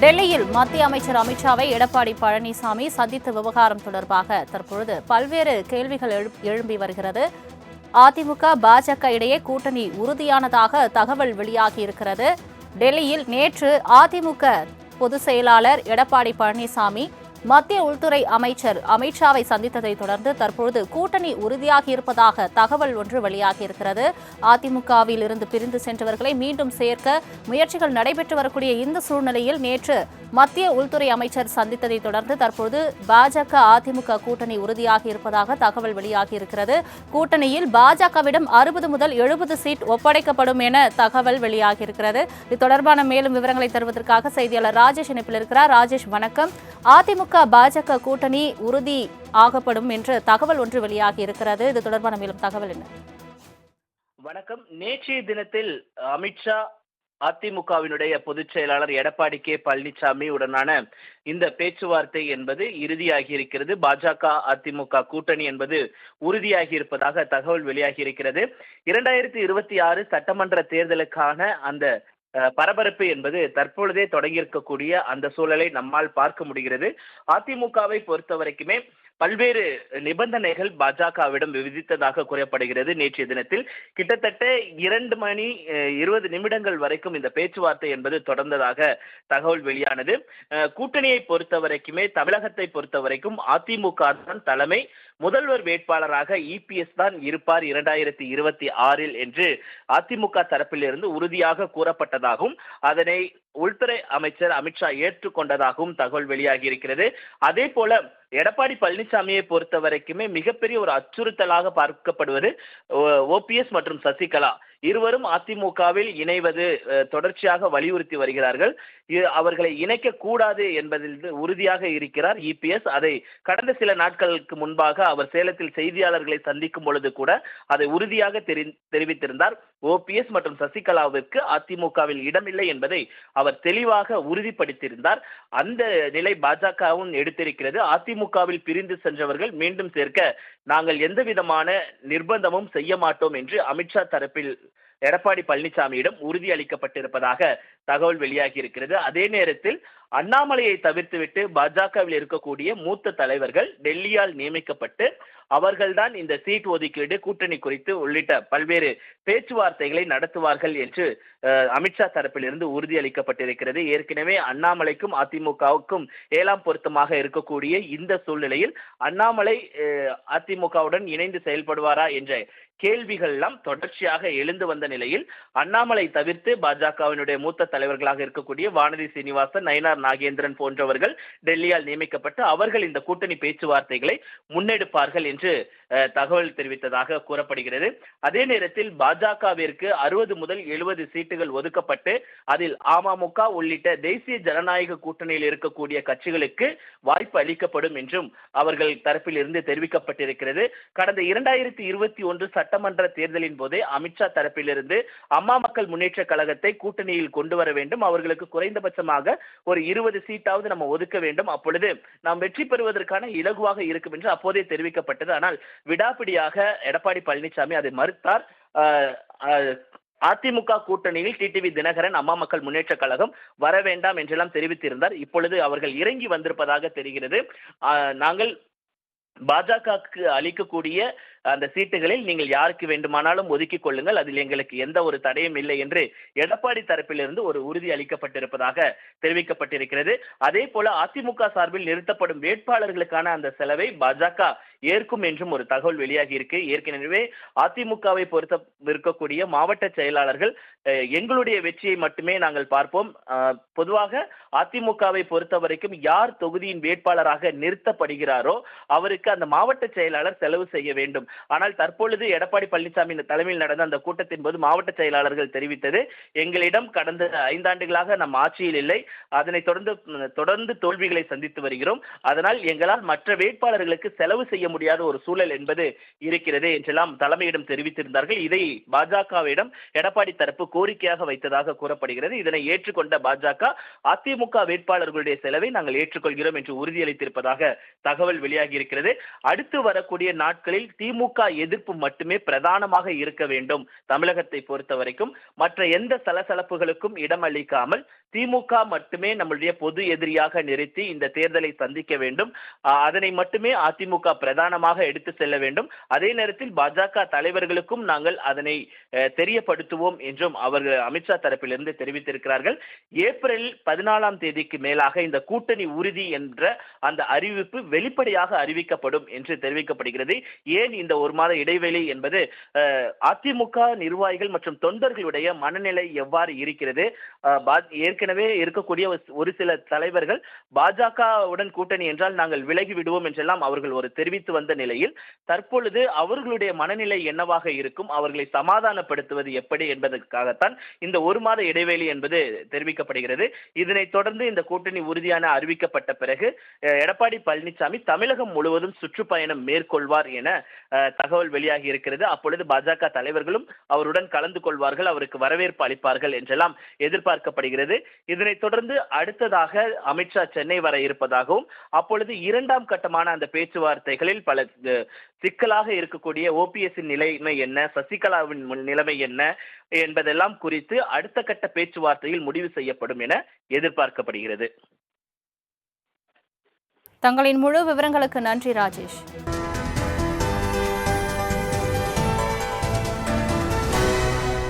டெல்லியில் மத்திய அமைச்சர் அமித்ஷாவை எடப்பாடி பழனிசாமி சந்தித்த விவகாரம் தொடர்பாக தற்பொழுது பல்வேறு கேள்விகள் எழு- எழும்பி வருகிறது. அதிமுக பாஜக இடையே கூட்டணி உறுதியானதாக தகவல் வெளியாகியிருக்கிறது டெல்லியில் நேற்று அதிமுக பொதுச் செயலாளர் எடப்பாடி பழனிசாமி மத்திய உள்துறை அமைச்சர் அமித்ஷாவை சந்தித்ததை தொடர்ந்து தற்பொழுது கூட்டணி உறுதியாகி இருப்பதாக தகவல் ஒன்று வெளியாகியிருக்கிறது அதிமுகவில் இருந்து பிரிந்து சென்றவர்களை மீண்டும் சேர்க்க முயற்சிகள் நடைபெற்று வரக்கூடிய இந்த சூழ்நிலையில் நேற்று மத்திய உள்துறை அமைச்சர் சந்தித்ததை தொடர்ந்து தற்போது பாஜக அதிமுக கூட்டணி உறுதியாகி இருப்பதாக தகவல் வெளியாகியிருக்கிறது கூட்டணியில் பாஜகவிடம் அறுபது முதல் எழுபது சீட் ஒப்படைக்கப்படும் என தகவல் வெளியாகியிருக்கிறது இது தொடர்பான மேலும் விவரங்களை தருவதற்காக செய்தியாளர் ராஜேஷ் இணைப்பில் இருக்கிறார். ராஜேஷ் வணக்கம். அதிமுக பாஜக கூட்டணி உறுதி ஆகப்படும் என்று தகவல் ஒன்று வெளியாகி இருக்கிறது. இது தொடர்பான மேலும் தகவல் என்ன? வணக்கம். நேற்றைய தினத்தில் அமித்ஷா அதிமுகவினுடைய பொதுச் செயலாளர் எடப்பாடி கே. பழனிசாமி உடனான இந்த பேச்சுவார்த்தை என்பது இறுதியாகி இருக்கிறது. பாஜக அதிமுக கூட்டணி என்பது உறுதியாகி இருப்பதாக தகவல் வெளியாகி இருக்கிறது. இரண்டாயிரத்தி இருபத்தி ஆறு சட்டமன்ற தேர்தலுக்கான அந்த பரபரப்பு என்பது தற்பொழுதே தொடங்கியிருக்கக்கூடிய அந்த சூழலை நம்மால் பார்க்க முடிகிறது. அதிமுகவை பொறுத்த வரைக்குமே பல்வேறு நிபந்தனைகள் பாஜகவிடம் விதித்ததாக கூறப்படுகிறது. நேற்றைய தினத்தில் கிட்டத்தட்ட இரண்டு மணி இருபது நிமிடங்கள் வரைக்கும் இந்த பேச்சுவார்த்தை என்பது தொடர்ந்ததாக தகவல் வெளியானது. கூட்டணியை பொறுத்த வரைக்குமே தமிழகத்தை பொறுத்த வரைக்கும் அதிமுக தான் தலைமை. முதல்வர் வேட்பாளராக இபிஎஸ் தான் இருப்பார் இரண்டாயிரத்தி இருபத்தி ஆறில் என்று அதிமுக தரப்பிலிருந்து உறுதியாக கூறப்பட்டதாகவும் அதனை உள்துறை அமைச்சர் அமித்ஷா ஏற்றுக்கொண்டதாகவும் தகவல் வெளியாகி இருக்கிறது அதே போல எடப்பாடி பழனிசாமியை பொறுத்த வரைக்குமே மிகப்பெரிய ஒரு அச்சுறுத்தலாக பார்க்கப்படுவது ஓபிஎஸ் மற்றும் சசிகலா. இருவரும் அதிமுகவில் இணைவது தொடர்ச்சியாக வலியுறுத்தி வருகிறார்கள். இ- அவர்களை இணைக்க கூடாது என்பதில் உறுதியாக இருக்கிறார் இபிஎஸ் அதை கடந்த சில நாட்களுக்கு முன்பாக அவர் சேலத்தில் செய்தியாளர்களை சந்திக்கும் பொழுது கூட அதை உறுதியாக தெரிவித்திருந்தார். ஓபிஎஸ் மற்றும் சசிகலாவிற்கு அதிமுகவில் இடமில்லை என்பதை அவர் தெளிவாக உறுதிப்படுத்தியிருந்தார். அந்த நிலை பாஜகவும் எடுத்திருக்கிறது. அதிமுகவில் பிரிந்து சென்றவர்கள் மீண்டும் சேர்க்க நாங்கள் எந்த விதமான நிர்பந்தமும் செய்ய மாட்டோம் என்று அமித்ஷா தரப்பில் எடப்பாடி பழனிசாமியிடம் உறுதி அளிக்கப்பட்டிருப்பதாக தகவல் வெளியாகி இருக்கிறது அதே நேரத்தில் அண்ணாமலையை தவிர்த்துவிட்டு பாஜகவில் இருக்கக்கூடிய மூத்த தலைவர்கள் டெல்லியால் நியமிக்கப்பட்டு அவர்கள்தான் இந்த சீட் ஒதுக்கீடு கூட்டணி குறித்து உள்ளிட்ட பல்வேறு பேச்சுவார்த்தைகளை நடத்துவார்கள் என்று அமித்ஷா தரப்பிலிருந்து உறுதியளிக்கப்பட்டிருக்கிறது. ஏற்கனவே அண்ணாமலைக்கும் அதிமுகவுக்கும் ஏழாம் பொருத்தமாக இருக்கக்கூடிய இந்த சூழ்நிலையில் அண்ணாமலை அதிமுகவுடன் இணைந்து செயல்படுவாரா என்ற கேள்விகள் எல்லாம் தொடர்ச்சியாக எழுந்து வந்த நிலையில் அண்ணாமலை தவிர்த்து பாஜகவினுடைய மூத்த தலைவர்களாக இருக்கக்கூடிய வானதி சீனிவாசன் நயனார் நாகேந்திரன் போன்றவர்கள் டெல்லியால் நியமிக்கப்பட்டு அவர்கள் இந்த கூட்டணி பேச்சுவார்த்தைகளை முன்னெடுப்பார்கள் என்று தகவல் தெரிவித்ததாக கூறப்படுகிறது. அதே நேரத்தில் பாஜகவிற்கு அறுபது முதல் எழுபது சீட்டுகள் ஒதுக்கப்பட்டு அதில் அமமுக உள்ளிட்ட தேசிய ஜனநாயக கூட்டணியில் இருக்கக்கூடிய கட்சிகளுக்கு வாய்ப்பு அளிக்கப்படும் என்றும் அவர்கள் தரப்பில் இருந்து தெரிவிக்கப்பட்டிருக்கிறது. கடந்த இரண்டாயிரத்தி இருபத்தி ஒன்று சட்டமன்ற தேர்தலின் போதே அமித்ஷா தரப்பிலிருந்து அம்மா மக்கள் முன்னேற்ற கழகத்தை கூட்டணியில் கொண்டு வர வேண்டும். அவர்களுக்கு குறைந்தபட்சமாக ஒரு இருபது சீட்டாவது நம்ம ஒதுக்க வேண்டும். அப்பொழுது நாம் வெற்றி பெறுவதற்கான இலகுவாக இருக்கும் என்று அப்போதே தெரிவிக்கப்பட்டது. ஆனால் விடாப்பிடியாக எடப்பாடி பழனிசாமி அதை மறுத்தார். அதிமுக கூட்டணியில் டிடிவி தினகரன் அம்மா மக்கள் முன்னேற்ற கழகம் வர வேண்டாம் என்றெல்லாம் தெரிவித்திருந்தார். இப்பொழுது அவர்கள் இறங்கி வந்திருப்பதாக தெரிகிறது. நாங்கள் பாஜகவுக்கு அளிக்கக்கூடிய அந்த சீட்டுகளில் நீங்கள் யாருக்கு வேண்டுமானாலும் ஒதுக்கிக் கொள்ளுங்கள். அதில் எங்களுக்கு எந்த ஒரு தடையும் இல்லை என்று எடப்பாடி தரப்பிலிருந்து ஒரு உறுதி அளிக்கப்பட்டிருப்பதாக தெரிவிக்கப்பட்டிருக்கிறது. அதே போல அதிமுக சார்பில் நிறுத்தப்படும் வேட்பாளர்களுக்கான அந்த செலவை பாஜக ஏற்கும் என்றும் ஒரு தகவல் வெளியாகி இருக்கு. ஏற்கனவே அதிமுகவை பொறுத்த இருக்கக்கூடிய மாவட்ட செயலாளர்கள் எங்களுடைய வெற்றியை மட்டுமே நாங்கள் பார்ப்போம். பொதுவாக அதிமுகவை பொறுத்த வரைக்கும் யார் தொகுதியின் வேட்பாளராக நிறுத்தப்படுகிறாரோ அவருக்கு அந்த மாவட்ட செயலாளர் செலவு செய்ய வேண்டும். ஆனால் தற்பொழுது எடப்பாடி பழனிசாமி தலைமையில் நடந்த அந்த கூட்டத்தின் போது மாவட்ட செயலாளர்கள் தெரிவித்தது எங்களிடம் கடந்த ஐந்தாண்டுகளாக நம் ஆட்சியில் இல்லை. அதனை தொடர்ந்து தொடர்ந்து தோல்விகளை சந்தித்து வருகிறோம். அதனால் எங்களால் மற்ற வேட்பாளர்களுக்கு செலவு செய்ய முடியாத ஒரு சூழல் என்பது இருக்கிறது என்றெல்லாம் தலைமையிடம் தெரிவித்திருந்தார்கள். இதை பாஜகவிடம் எடப்பாடி தரப்பு கோரிக்கையாக வைத்ததாக கூறப்படுகிறது. இதனை ஏற்றுக்கொண்ட பாஜக அதிமுக வேட்பாளர்களுடைய செலவை நாங்கள் ஏற்றுக்கொள்கிறோம் என்று உறுதியளித்திருப்பதாக தகவல் வெளியாகி இருக்கிறது அடுத்து வரக்கூடிய நாட்களில் திமுக எதிர்ப்பு மட்டுமே பிரதானமாக இருக்க வேண்டும் தமிழகத்தை பொறுத்த வரைக்கும் மற்ற எந்த சலசலப்புகளுக்கும் இடம் அளிக்காமல் திமுக மட்டுமே நம்முடைய பொது எதிரியாக நிறுத்தி இந்த தேர்தலை சந்திக்க வேண்டும். அதனை மட்டுமே அதிமுக பிரதானமாக எடுத்து செல்ல வேண்டும். அதே நேரத்தில் பாஜக தலைவர்களுக்கும் நாங்கள் அதனை தெரியப்படுத்துவோம் என்றும் அவர்கள் அமித்ஷா தரப்பிலிருந்து தெரிவித்திருக்கிறார்கள். ஏப்ரல் பதினாலாம் தேதிக்கு மேலாக இந்த கூட்டணி உறுதி என்ற அந்த அறிவிப்பு வெளிப்படையாக அறிவிக்கப்படும் என்று தெரிவிக்கப்படுகிறது. ஏன் இந்த ஒரு மாத இடைவெளி என்பது? அதிமுக நிர்வாகிகள் மற்றும் தொண்டர்களுடைய மனநிலை எவ்வாறு இருக்கிறது? ஏற்கனவே இருக்கக்கூடிய ஒரு- ஒரு சில தலைவர்கள் பாஜகவுடன் கூட்டணி என்றால் நாங்கள் விலகி விடுவோம் என்றெல்லாம் அவர்கள் ஒரு தெரிவித்து வந்த நிலையில் தற்பொழுது அவர்களுடைய மனநிலை என்னவாக இருக்கும் அவர்களை சமாதானப்படுத்துவது எப்படி என்பதற்காகத்தான் இந்த ஒரு மாத இடைவெளி என்பது தெரிவிக்கப்படுகிறது. இதனைத் தொடர்ந்து இந்த கூட்டணி உறுதியான அறிவிக்கப்பட்ட பிறகு எடப்பாடி பழனிசாமி தமிழகம் முழுவதும் சுற்றுப்பயணம் மேற்கொள்வார் என தகவல் வெளியாகி இருக்கிறது. அப்பொழுது பாஜக தலைவர்களும் அவருடன் கலந்து கொள்வார்கள் அவருக்கு வரவேற்பு அளிப்பார்கள் என்றெல்லாம் எதிர்பார்க்கப்படுகிறது. இதனைத் தொடர்ந்து அடுத்ததாக அமித்ஷா சென்னை வர இருப்பதாகவும் அப்பொழுது இரண்டாம் கட்டமான அந்த பேச்சுவார்த்தைகளில் பல சிக்கலாக இருக்கக்கூடிய ஓபிஎஸ்ஸின் நிலைமை என்ன சசிகலாவின் நிலைமை என்ன என்பதெல்லாம் குறித்து அடுத்த கட்ட பேச்சுவார்த்தையில் முடிவு செய்யப்படும் என எதிர்பார்க்கப்படுகிறது. தங்களின் முழு விவரங்களுக்கு நன்றி ராஜேஷ்.